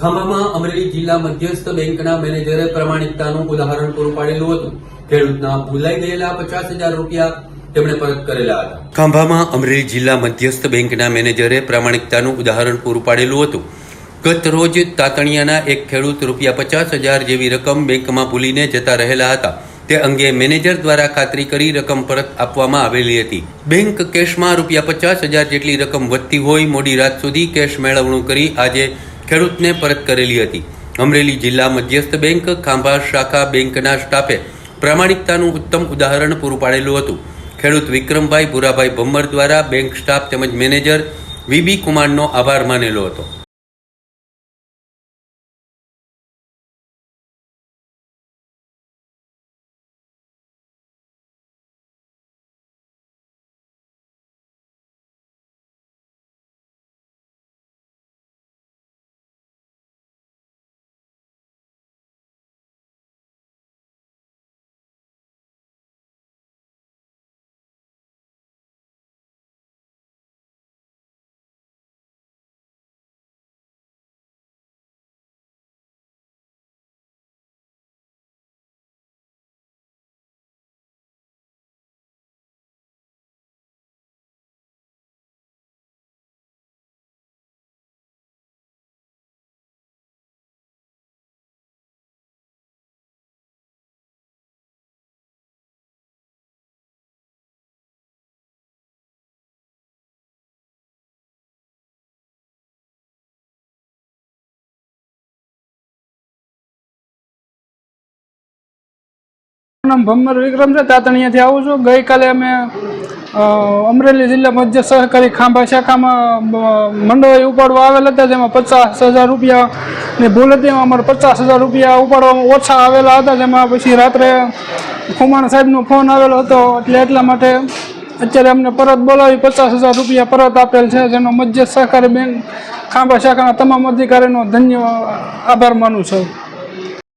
ખાંભામાં અમરેલી જિલ્લા મધ્યસ્થ બેંકના મેનેજરે પ્રમાણિકતાનું ઉદાહરણ પૂરું પાડેલું હતું. ખેડૂતના ભૂલાઈ ગયેલા પચાસ હજાર રૂપિયા તેમણે પરત કરેલા ખાંભામાં અમરેલી જિલ્લા મધ્યસ્થ બેંકના મેનેજરે પ્રામાણિકતાનું ઉદાહરણ પૂરું પાડેલું હતું. ગત રોજ તાતણિયાના એક ખેડૂત રૂપિયા પચાસ હજાર જેવી રકમ બેંકમાં ભૂલીને જતા રહેલા હતા. તે અંગે મેનેજર દ્વારા ખાતરી કરી રકમ પરત આપવામાં આવેલી હતી. બેંક કેશમાં રૂપિયા પચાસ હજાર જેટલી રકમ વધતી હોય મોડી રાત સુધી કેશ મેળવણું કરી આજે ખેડૂતને પરત કરેલી હતી. અમરેલી જિલ્લા મધ્યસ્થ બેંક, ખાંભા શાખા બેંકના સ્ટાફે પ્રામાણિકતાનું ઉત્તમ ઉદાહરણ પૂરું પાડેલું હતું. ખેડૂત વિક્રમભાઈ ભુરાભાઈ ભમ્મર દ્વારા બેંક સ્ટાફ તેમજ મેનેજર વીબી કુમારનો આભાર માનેલો હતો. નામ ભમર વિક્રમ છે તાતણિયાથી આવું છું. ગઈકાલે અમે અમરેલી જિલ્લા મધ્ય સહકારી ખાંભા શાખામાં અ, ઉપાડવા આવેલા હતા જેમાં પચાસ હજાર રૂપિયાની ભૂલ હતી. અમારે પચાસ હજાર રૂપિયા ઉપાડવામાં ઓછા આવેલા હતા જેમાં પછી રાત્રે ખુમાણ સાહેબનો ફોન આવેલો હતો એટલે એટલા માટે અત્યારે અમને પરત બોલાવી પચાસ હજાર રૂપિયા પરત આપેલ છે જેનો મધ્ય સહકારી બેંક ખાંભા શાખાના તમામ અધિકારીનો ધન્ય આભાર માનું છું.